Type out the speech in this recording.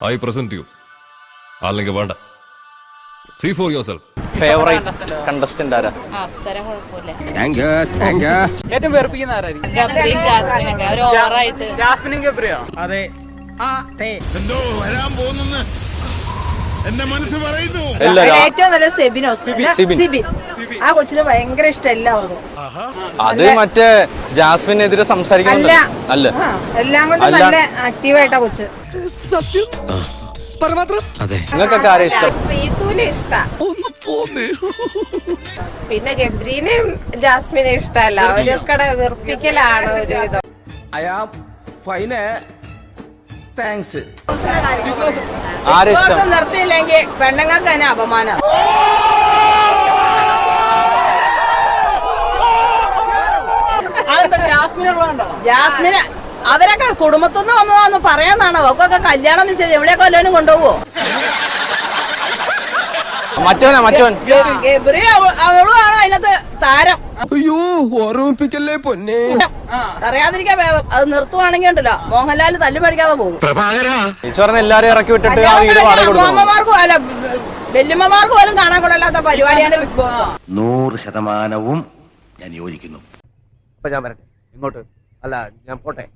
I present you അല്ലെങ്കിൽ വേണ്ട. See for yourself favourite contestant ആരാ? ആ അപ്സര കുഴപ്പമില്ല. താങ്ക് യു താങ്ക് യു ഏറ്റവും വെറുപ്പിക്കുന്ന ആരായിരിക്കും? ഗബ്രിയും ജാസ്മിനും ഒക്കെ. ഒരു ഓവറായിട്ട്. ജാസ്മിനും ഗബ്രിയോ? അതെ. എന്തോ വരാൻ പോകുന്നെന്ന് എന്റെ മനസ്സ് പറയുന്നു. ഏറ്റവും നല്ല സെബിനോ സിബിൻ. സിബിൻ. ആ കൊച്ചിന് ഭയങ്കര ഇഷ്ടം എല്ലാവർക്കും. അത് മറ്റേ ജാസ്മിനെതിരെ സംസാരിക്കുന്ന അല്ല. അല്ല. എല്ലാം കൊണ്ടും. നല്ല ആക്റ്റീവായിട്ടാ കൊച്ച്. നിങ്ങൾക്കൊക്കെ ആരെ ഇഷ്ടം? ശ്രീതുവിനെ ഇഷ്ട. പിന്നെ. ഗബ്രീനെയും ജാസ്മിനെ ഇഷ്ടല്ല അവരൊക്കെ വെറുപ്പിക്കലാണ് ഒരു വിധം. ആരെ ഇഷ്ടം? ദിവസം നിർത്തിയില്ലെങ്കിൽ പെണ്ണുങ്ങൾക്ക് തന്നെ അപമാനം. ജാസ്മിന് അവരൊക്കെ കുടുംബത്തുനിന്ന് വന്നതാന്ന് പറയാന്നാണോ അവക്കൊക്കെ കല്യാണം നിശ്ചയിച്ച് എവിടെയൊക്കെ വല്ലവനും കൊണ്ടുപോവോ? മറ്റോനാ അവ- അവളുമാണ് അതിനകത്ത് താരം. അയ്യോ ഓർമ്മിപ്പിക്കല്ലേ പൊന്നെ? അറിയാതിരിക്കാൻ വേഗം അത് നിർത്തുവാണെങ്കിൽ ഉണ്ടല്ലോ. മോഹൻലാൽ തല്ലു പഠിക്കാതെ പോകും. എല്ലാരും ഇറക്കി വിട്ടിട്ട് അമ്മമാർക്കും അല്ല വെല്ലുമ്മമാർക്ക് പോലും കാണാൻ കൊള്ളാത്ത പരിപാടിയാണ് ബിഗ് ബോസ്. നൂറ് ശതമാനവും ഞാൻ യോജിക്കുന്നു. അപ്പൊ ഞാൻ വരട്ടെ. ഇങ്ങോട്ട്. അല്ല ഞാൻ പോട്ടെ.